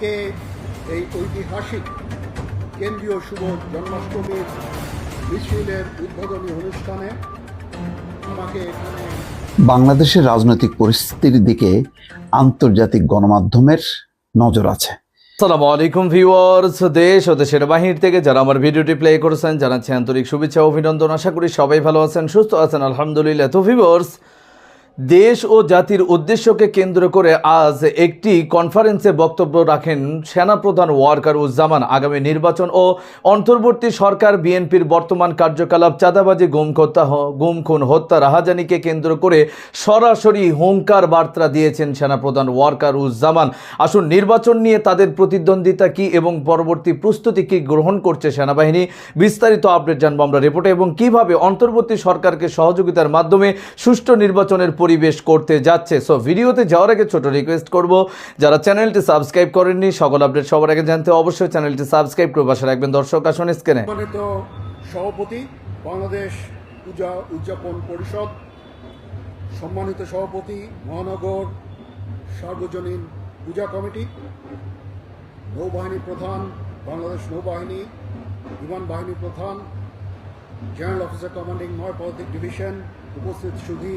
আজকে এই ঐতিহাসিক কেন্দ্রীয় শুভ জন্মাষ্টমীর মিছিলের উদ্বোধনী অনুষ্ঠানে আমাকে এখানে বাংলাদেশের রাজনৈতিক পরিস্থিতির দিকে আন্তর্জাতিক গণমাধ্যমের নজর আছে। আসসালামু আলাইকুম ভিউয়ার্স দেশ ও দেশের বাহির থেকে যারা আমার ভিডিওটি প্লে করেছেন জানাচ্ছি আন্তরিক শুভেচ্ছা অভিনন্দন। আশা করি সবাই ভালো আছেন সুস্থ আছেন আলহামদুলিল্লাহ। তো ভিউয়ার্স দেশ ও জাতির উদ্দেশ্যকে কেন্দ্র করে আজ একটি কনফারেন্সে বক্তব্য রাখেন সেনাপ্রধান ওয়ার্কার উজ্জামান আগামী নির্বাচন ও অন্তর্বর্তী সরকার, বিএনপির বর্তমান কার্যকলাপ, চাঁদাবাজি গুম হত্যা গুম খুন হত্যা, রাহাজানিকে কেন্দ্র করে সরাসরি হুঙ্কার বার্তা দিয়েছেন সেনাপ্রধান ওয়ার্কার উজ্জামান আসুন, নির্বাচন নিয়ে তাদের প্রতিদ্বন্দ্বিতা কি এবং পরবর্তী প্রস্তুতি কি গ্রহণ করছে সেনাবাহিনী? বিস্তারিত আপডেট জানব আমরা রিপোর্টে এবং কীভাবে অন্তর্বর্তী সরকারকে সহযোগিতার মাধ্যমে সুষ্ঠু নির্বাচনের পরিবেশ করতে যাচ্ছে। সো ভিডিওতে যাওয়ার আগে ছোট রিকোয়েস্ট করব, যারা চ্যানেলটি সাবস্ক্রাইব করেননি, সকল আপডেট সবার আগে জানতে অবশ্যই চ্যানেলটি সাবস্ক্রাইব করে পাশে রাখবেন। দর্শক, আসুন স্ক্রিনে সভাপতি, বাংলাদেশ পূজা উদযাপন পরিষদ। সম্মানিত সভাপতি, মহানগর সার্বজনীন পূজা কমিটি। নৌবাহিনী প্রধান, বাংলাদেশ নৌবাহিনী, বিমান বাহিনী প্রধান, জেনারেল অফিসার কমান্ডিং, নয় পদাতিক ডিভিশন, উপস্থিত সুধী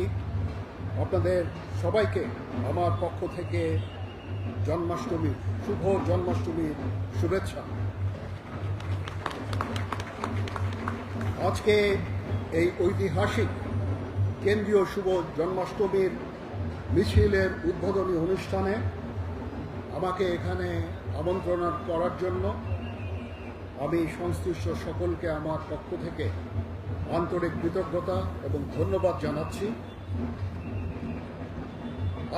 আপনাদের সবাইকে আমার পক্ষ থেকে জন্মাষ্টমী, শুভ জন্মাষ্টমীর শুভেচ্ছা। আজকে এই ঐতিহাসিক কেন্দ্রীয় শুভ জন্মাষ্টমীর মিছিলের উদ্বোধনী অনুষ্ঠানে আমাকে এখানে আমন্ত্রণ করার জন্য আমি সংশ্লিষ্ট সকলকে আমার পক্ষ থেকে আন্তরিক কৃতজ্ঞতা এবং ধন্যবাদ জানাচ্ছি।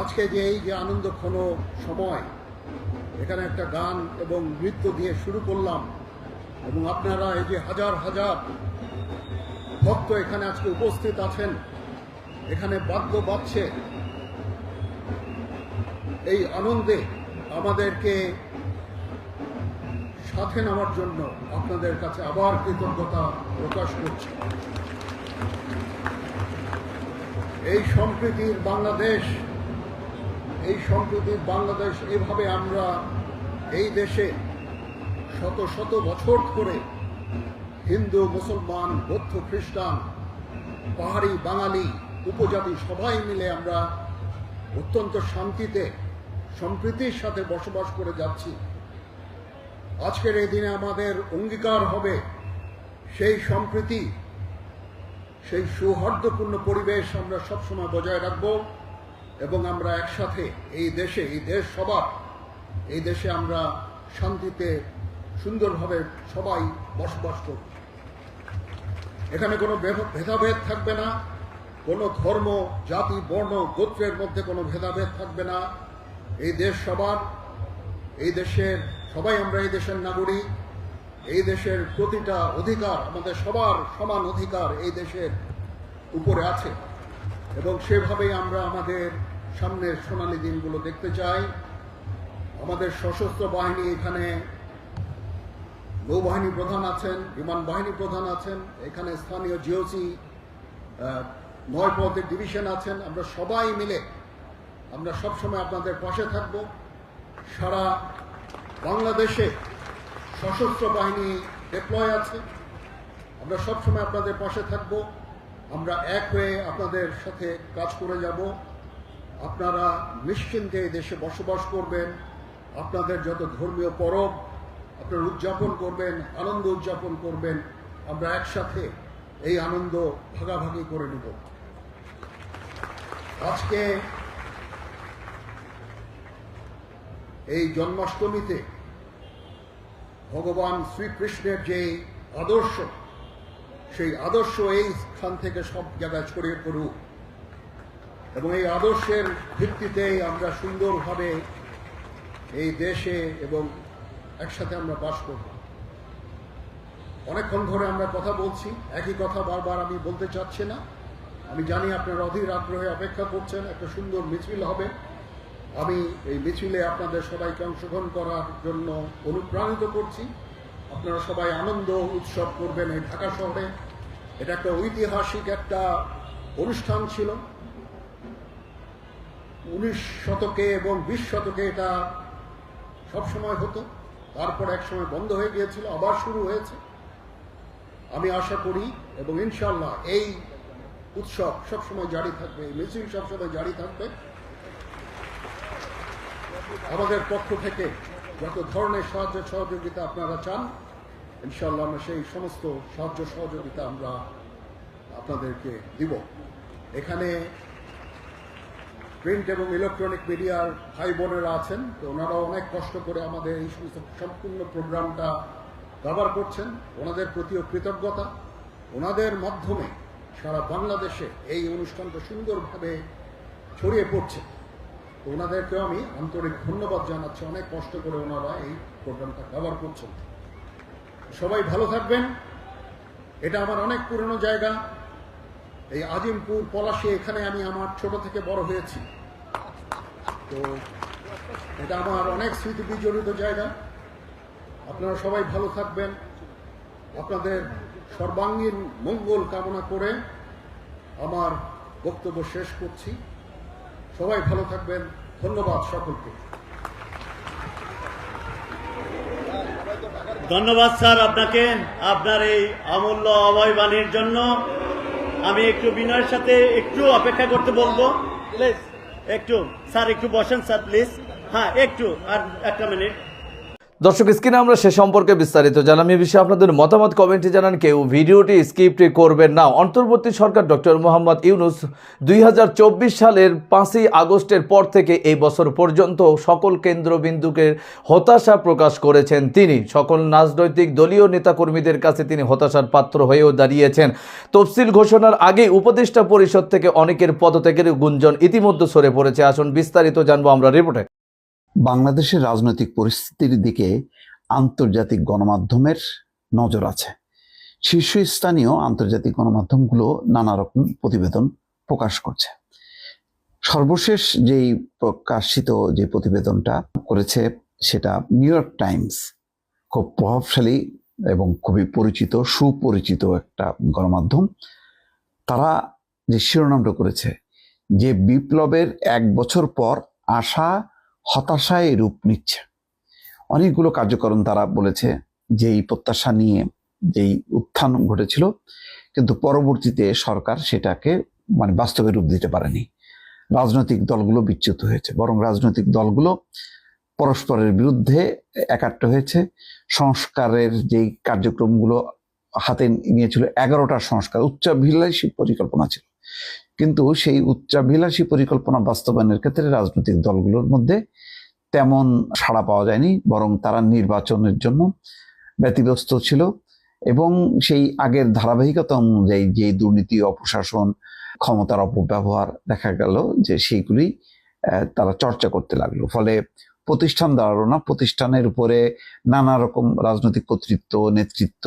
আজকে যে এই যে আনন্দক্ষণ সময়, এখানে একটা গান এবং নৃত্য দিয়ে শুরু করলাম। এবং আপনারা এই যে হাজার হাজার ভক্ত এখানে আজকে উপস্থিত আছেন, এখানে বাদ্য বাজছে। এই আনন্দে আমাদেরকে সাথে নেওয়ার জন্য আপনাদের কাছে আবার কৃতজ্ঞতা প্রকাশ করছি। এই সম্প্রীতির বাংলাদেশ এই সম্প্রীতির বাংলাদেশ এভাবে আমরা এই দেশে শত শত বছর ধরে হিন্দু, মুসলমান, বৌদ্ধ, খ্রিস্টান, পাহাড়ি বাঙালি, উপজাতি সবাই মিলে আমরা অত্যন্ত শান্তিতে, সম্প্রীতির সাথে বসবাস করে যাচ্ছি। আজকের এই দিনে আমাদের অঙ্গীকার হবে সেই সম্প্রীতি, সেই সৌহার্দ্যপূর্ণ পরিবেশ আমরা সবসময় বজায় রাখব। এবং আমরা একসাথে এই দেশে, এই দেশ সবার, এই দেশে আমরা শান্তিতে, সুন্দরভাবে সবাই বসবাস করব। এখানে কোনো ভেদাভেদ থাকবে না, কোনো ধর্ম, জাতি, বর্ণ, গোত্রের মধ্যে কোনো ভেদাভেদ থাকবে না। এই দেশ সবার, এই দেশের, সবাই আমরা এই দেশের নাগরিক। এই দেশের প্রতিটা অধিকার আমাদের সবার সমান অধিকার এই দেশের উপরে আছে। এবং সেভাবেই আমরা আমাদের সামনের সোনালী দিনগুলো দেখতে চাই। আমাদের সশস্ত্র বাহিনী এখানে নৌবাহিনী প্রধান আছেন, বিমান বাহিনী প্রধান আছেন, এখানে স্থানীয় জিওসি নয় পদের ডিভিশন আছেন। আমরা সবাই মিলে, আমরা সবসময় আপনাদের পাশে থাকব। সারা বাংলাদেশে সশস্ত্র বাহিনী ডিপ্লয় আছে। আমরা সবসময় আপনাদের পাশে থাকব। আমরা এক হয়ে আপনাদের সাথে কাজ করে যাব। আপনারা নিশ্চিন্তে দেশে বসবাস করবেন। আপনাদের যত ধর্মীয় পরব আপনারা উদযাপন করবেন, আনন্দ উদযাপন করবেন, আমরা একসাথে এই আনন্দ ভাগাভাগি করে নেব। আজকে এই জন্মাষ্টমীতে ভগবান শ্রীকৃষ্ণের যে আদর্শ সেই আদর্শ এই স্থান থেকে সব জায়গায় ছড়িয়ে পড়ুক। এবং এই আদর্শের ভিত্তিতেই আমরা সুন্দরভাবে এই দেশে এবং একসাথে আমরা বাস করব। অনেকক্ষণ ধরে আমরা কথা বলছি, একই কথা বারবার আমি বলতে চাচ্ছি না। আমি জানি আপনারা অধীর আগ্রহে অপেক্ষা করছেন, একটা সুন্দর মিছিল হবে। আমি এই মিছিলে আপনাদের সবাইকে অংশগ্রহণ করার জন্য অনুপ্রাণিত করছি। আপনারা সবাই আনন্দ উৎসব করবেন এই ঢাকা শহরে। এটা একটা ঐতিহাসিক একটা অনুষ্ঠান ছিল। উনিশ শতকে এবং বিশ শতকে এটা সব সময় হতো। তারপর এক সময় বন্ধ হয়ে গিয়েছিল, আবার শুরু হয়েছে। আমি আশা করি এবং ইনশাল্লাহ এই উৎসব সবসময় জারি থাকবে, এই মিছিল সবসময় জারি থাকবে। আমাদের পক্ষ থেকে যত ধরনের সাহায্য সহযোগিতা আপনারা চান ইনশাল্লাহ আমরা সেই সমস্ত সাহায্য সহযোগিতা আমরা আপনাদেরকে দিব। এখানে প্রিন্ট এবং ইলেকট্রনিক মিডিয়ার ভাই বোনেরা আছেন, তো ওনারা অনেক কষ্ট করে আমাদের এই সমস্ত সম্পূর্ণ প্রোগ্রামটা কভার করছেন। ওনাদের প্রতিও কৃতজ্ঞতা। ওনাদের মাধ্যমে সারা বাংলাদেশে এই অনুষ্ঠানটা সুন্দরভাবে ছড়িয়ে পড়ছে। তো ওনাদেরকেও আমি আন্তরিক ধন্যবাদ জানাচ্ছি। অনেক কষ্ট করে ওনারা এই প্রোগ্রামটা কভার করছেন। সবাই ভালো থাকবেন। এটা আমার অনেক পুরনো জায়গা। এই আজিমপুর পলাশি এখানে আমি আমার ছোট থেকে বড় হয়েছি। তো এটা আমার অনেক স্মৃতি বিজড়িত জায়গা। আপনারা সবাই ভালো থাকবেন। আপনাদের সর্বাঙ্গীন মঙ্গল কামনা করে আমার বক্তব্য শেষ করছি। সবাই ভালো থাকবেন। ধন্যবাদ সকলকে। ধন্যবাদ স্যার আপনাকে। আপনার এই অমূল্য অভয় বাণীর জন্য আমি একটু বিনয়ের সাথে একটু অপেক্ষা করতে বলব। প্লিজ একটু স্যার একটু বসেন স্যার প্লিজ হ্যাঁ একটু আর একটা মিনিট। দর্শক, স্ক্রিনে আমরা সে সম্পর্কে বিস্তারিত জানাম। এই বিষয়ে আপনাদের মতামত কমেন্টে জানান কেউ। ভিডিওটি স্কিপ করবেন না। অন্তর্বর্তী সরকার ডক্টর মোহাম্মদ ইউনুস দুই হাজার চব্বিশ সালের পাঁচই আগস্টের পর থেকে এই বছর পর্যন্ত সকল কেন্দ্রবিন্দুকে হতাশা প্রকাশ করেছেন তিনি। সকল রাজনৈতিক দলীয় নেতাকর্মীদের কাছে তিনি হতাশার পাত্র হয়েও দাঁড়িয়েছেন। তফসিল ঘোষণার আগে উপদেষ্টা পরিষদ থেকে অনেকের পদত্যাগের গুঞ্জন ইতিমধ্যে সরে পড়েছে। আসুন বিস্তারিত জানব আমরা রিপোর্টে। বাংলাদেশের রাজনৈতিক পরিস্থিতির দিকে আন্তর্জাতিক গণমাধ্যমের নজর আছে। শীর্ষস্থানীয় আন্তর্জাতিক গণমাধ্যমগুলো নানা রকম প্রতিবেদন প্রকাশ করছে। সর্বশেষ যেই প্রকাশিত যে প্রতিবেদনটা করেছে সেটা নিউ ইয়র্ক টাইমস, খুব প্রভাবশালী এবং খুবই পরিচিত, সুপরিচিত একটা গণমাধ্যম। তারা যে শিরোনামটা করেছে, যে বিপ্লবের এক বছর পর আশা হতাশায় রূপ নিচ্ছে। অনেকগুলো কার্যক্রম তারা বলেছে যে এই প্রত্যাশা নিয়ে যেই উত্থান ঘটেছিল, কিন্তু পরবর্তীতে সরকার সেটাকে মানে বাস্তবে রূপ দিতে পারেনি। রাজনৈতিক দলগুলো বিচ্যুত হয়েছে, বরং রাজনৈতিক দলগুলো পরস্পরের বিরুদ্ধে একাট্ট হয়েছে। সংস্কারের যেই কার্যক্রমগুলো হাতে নিয়েছিল, এগারোটা সংস্কার উচ্চাভিলাষী পরিকল্পনা ছিল। কিন্তু সেই উচ্চাভিলাষী পরিকল্পনা বাস্তবায়নের ক্ষেত্রে রাজনৈতিক দলগুলোর মধ্যে তেমন সাড়া পাওয়া যায়নি, বরং তারা নির্বাচনের জন্য ব্যতিব্যস্ত ছিল এবং সেই আগের ধারাবাহিকতা অনুযায়ী যে দুর্নীতি, অপশাসন, ক্ষমতার অপব্যবহার দেখা গেল যে সেইগুলি তারা চর্চা করতে লাগল। ফলে প্রতিষ্ঠান দাঁড়াল না, প্রতিষ্ঠানের উপরে নানা রকম রাজনৈতিক কর্তৃত্ব, নেতৃত্ব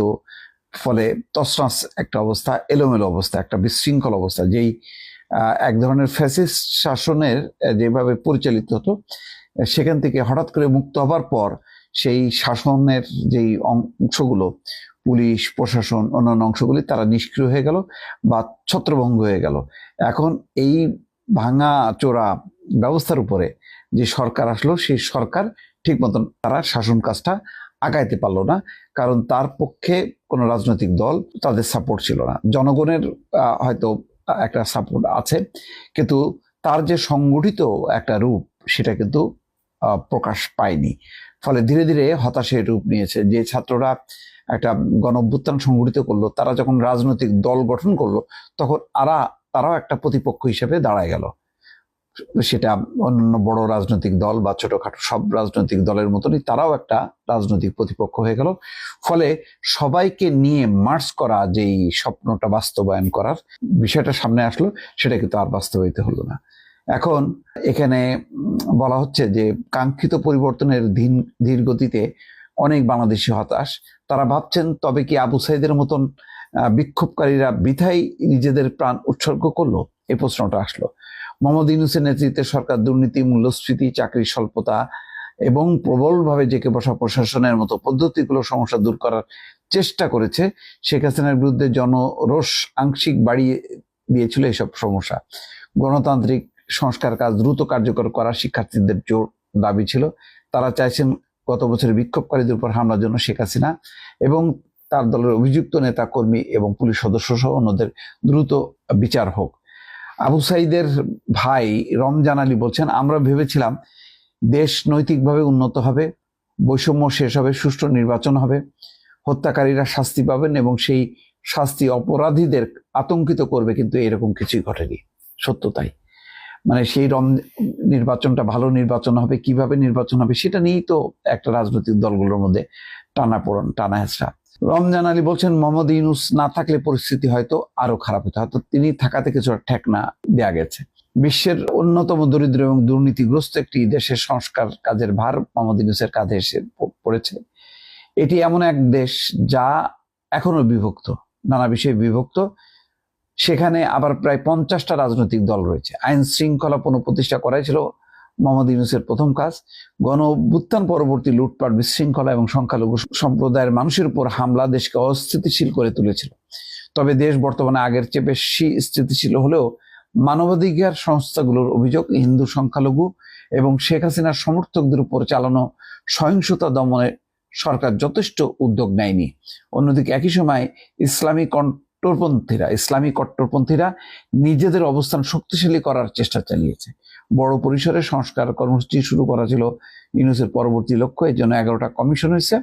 ফলে তসনাস একটা অবস্থা, এলোমেলো অবস্থা, একটা বিশৃঙ্খল অবস্থা, যেই এক ধরনের ফ্যাসিস্ট শাসনের যেভাবে পরিচালিত হতো, সেখান থেকে হঠাৎ করে মুক্ত হবার পর সেই শাসনের যেই অংশগুলো, পুলিশ, প্রশাসন, অন্যান্য অংশগুলি, তারা নিষ্ক্রিয় হয়ে গেল বা ছত্রভঙ্গ হয়ে গেল। এখন এই ভাঙা চোরা ব্যবস্থার উপরে যে সরকার আসলো, সেই সরকার ঠিক মতন তারা শাসন কাজটা আগাইতে পারল না, কারণ তার পক্ষে কোনো রাজনৈতিক দল তাদের সাপোর্ট ছিল না। জনগণের হয়তো একটা সাপোর্ট আছে, কিন্তু তার যে সংগঠিত একটা রূপ, সেটা কিন্তু প্রকাশ পায়নি। ফলে ধীরে ধীরে হতাশের রূপ নিয়েছে। যে ছাত্ররা একটা গণ অভ্যুত্থান সংগঠিত করল, তারা যখন রাজনৈতিক দল গঠন করল, তখন আরা, তারাও একটা প্রতিপক্ষ হিসেবে দাঁড়ায় গেল। সেটা অন্যান্য বড় রাজনৈতিক দল বা ছোটখাটো সব রাজনৈতিক দলের মতনই তারাও একটা রাজনৈতিক প্রতিপক্ষ হয়ে গেল। ফলে সবাইকে নিয়ে মার্চ করা যেই স্বপ্নটা বাস্তবায়ন করার বিষয়টা সামনে আসলো, সেটা কিন্তু আর বাস্তবায়িত হলো না। এখন এখানে বলা হচ্ছে যে কাঙ্ক্ষিত পরিবর্তনের ধীর ধীর অনেক বাংলাদেশি হতাশ। তারা ভাবছেন, তবে কি আবু সাইদের মতন বিক্ষোভকারীরা বৃথাই নিজেদের প্রাণ উৎসর্গ করল? এই প্রশ্নটা আসলো। মোহাম্মদ ইউনুসের নেতৃত্বে সরকার দুর্নীতি, মূল্যস্ফীতি, চাকরির স্বল্পতা এবং প্রবলভাবে জেকে বসা প্রশাসনের মতো পদ্ধতিগুলো সমস্যা দূর করার চেষ্টা করেছে। শেখ হাসিনার বিরুদ্ধে জনরোষ আংশিক বাড়িয়ে দিয়েছিল এসব সমস্যা। গণতান্ত্রিক সংস্কার কাজ দ্রুত কার্যকর করা শিক্ষার্থীদের জোর দাবি ছিল। তারা চাইছেন গত বছর বিক্ষোভকারীদের উপর হামলার জন্য শেখ হাসিনা এবং তার দলের অভিযুক্ত নেতা কর্মী এবং পুলিশ সদস্য সহ অন্যদের দ্রুত বিচার হোক। আবু সাইদের ভাই রমজান আলী বলছেন, আমরা ভেবেছিলাম দেশ নৈতিকভাবে উন্নত হবে, বৈষম্য শেষ হবে, সুষ্ঠু নির্বাচন হবে, হত্যাকারীরা শাস্তি পাবেন এবং সেই শাস্তি অপরাধীদের আতঙ্কিত করবে, কিন্তু এরকম কিছুই ঘটেনি। সত্য তাই। মানে সেই রম, নির্বাচনটা ভালো নির্বাচন হবে, কীভাবে নির্বাচন হবে সেটা নিয়েই তো একটা রাজনৈতিক দলগুলোর মধ্যে টানা পড়ন টানা হেঁচড়া রমজান আলী বলছেন, মোহাম্মদ ইউনুস না থাকলে পরিস্থিতি হয়তো আরও খারাপ হতো। হয়তো তিনি থাকাতে কিছু ঠেকনা দেয়া গেছে। বিশ্বের অন্যতম দরিদ্র এবং দুর্নীতিগ্রস্ত একটি দেশের সংস্কার কাজের ভার মোহাম্মদ ইউনুসের কাঁধে এসে পড়েছে। এটি এমন এক দেশ যা এখনও বিভক্ত, নানা বিষয়ে বিভক্ত। সেখানে আবার প্রায় পঞ্চাশটা রাজনৈতিক দল রয়েছে। আইন শৃঙ্খলা পুনঃপ্রতিষ্ঠা করাই ছিল মোহাম্মদ ইউনুসের প্রথম কাজ, গণ অভ্যুত্থান পরবর্তী লুটপাট, বিশৃঙ্খলা এবং সংখ্যালঘু সম্প্রদায়ের মানুষের উপর হামলা দেশকে অস্থিতিশীল করে তুলেছিল। তবে দেশ বর্তমানে আগের চেয়ে বেশি স্থিতিশীল হলেও মানবাধিকার সংস্থাগুলোর অভিযোগ, হিন্দু সংখ্যালঘু এবং শেখ হাসিনার সমর্থকদের উপর চালানো সহিংসতা দমনে সরকার যথেষ্ট উদ্যোগ নেয়নি। অন্যদিকে একই সময় ইসলামী কট্টরপন্থীরা ইসলামী কট্টরপন্থীরা নিজেদের অবস্থান শক্তিশালী করার চেষ্টা চালিয়েছে। বড় পরিসরে সংস্কার কর্মসূচি শুরু করা ছিল ইউনুসের পরবর্তী লক্ষ্য, এর জন্য এগারোটা কমিশন হয়েছে,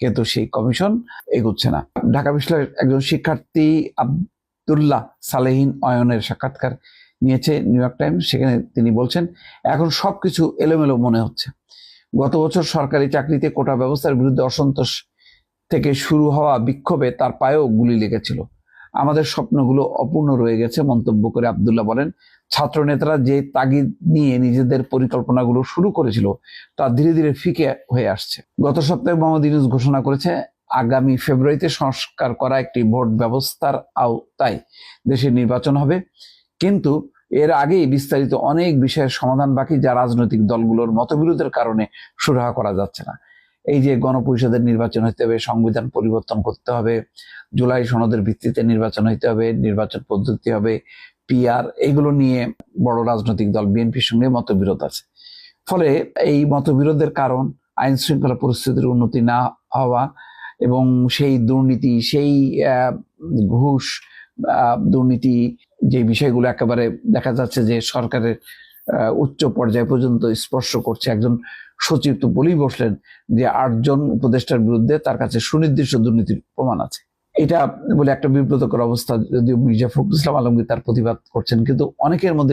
কিন্তু সেই কমিশন এগুচ্ছে না। ঢাকা বিশ্ববিদ্যালয়ের একজন শিক্ষার্থী আব্দুল্লাহ সালেহিন অয়নের সাক্ষাৎকার নিয়েছে নিউ ইয়র্ক টাইমস, সেখানে তিনি বলছেন, এখন সব কিছু এলোমেলো মনে হচ্ছে। গত বছর সরকারি চাকরিতে কোটা ব্যবস্থার বিরুদ্ধে অসন্তোষ থেকে শুরু হওয়া বিক্ষোভে তার পায়েও গুলি লেগেছিল। আমাদের স্বপ্নগুলো অপূর্ণ রয়ে গেছে, মন্তব্য করে আবদুল্লাহ বলেন ছাত্র নেতারা যে তাগিদ নিয়ে নিজেদের পরিকল্পনাগুলো শুরু করেছিল, তা ধীরে ধীরে ফিকে হয়ে আসছে। গত সপ্তাহে মোহাম্মদ ইউনুস ঘোষণা করেছে, আগামী ফেব্রুয়ারিতে সংস্কার করা একটি ভোট ব্যবস্থার আওতায় দেশের নির্বাচন হবে। কিন্তু এর আগেই বিস্তারিত অনেক বিষয়ের সমাধান বাকি যা রাজনৈতিক দলগুলোর মতবিরোধের কারণে সুরাহা করা যাচ্ছে না। এই যে গণপরিষদের নির্বাচন হতে হবে, সংবিধান পরিবর্তন করতে হবে, জুলাই সনদের ভিত্তিতে নির্বাচন হইতে হবে, নির্বাচন পদ্ধতি হবে, পিআর, এগুলো নিয়ে বড় রাজনৈতিক দল বিএনপির সঙ্গে মতবিরোধ আছে। ফলে এই মতবিরোধের কারণ, আইন শৃঙ্খলা পরিস্থিতির উন্নতি না হওয়া এবং সেই দুর্নীতি, সেই ঘুষ দুর্নীতি যে বিষয়গুলো একেবারে দেখা যাচ্ছে যে সরকারের উচ্চ পর্যায় পর্যন্ত স্পর্শ করছে। একজন সচিব তো বলেই বসলেন যে আটজন উপদেষ্টার বিরুদ্ধে তার কাছে সুনির্দিষ্ট দুর্নীতির প্রমাণ আছে। এটা বলে একটা বিব্রতকর অবস্থা যদিও মির্জা ফখরুল ইসলাম আলমগীর তার প্রতিবাদ করছেন কিন্তু অনেকের মধ্যে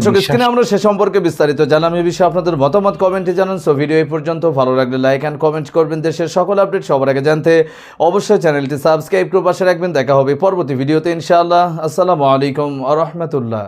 আমরা সে সম্পর্কে বিস্তারিত জানলাম। এই বিষয়ে আপনাদের মতামত কমেন্টে জানান। সো ভিডিও এই পর্যন্ত। ভালো লাগলে লাইক অ্যান্ড কমেন্ট করবেন দেশের সকল আপডেট সবার আগে জানতে। অবশ্যই চ্যানেলটি সাবস্ক্রাইব করে পাশে রাখবেন। দেখা হবে পরবর্তী ভিডিওতে ইনশাআল্লাহ। আসসালামু আলাইকুম আ রহমতুল্লাহ।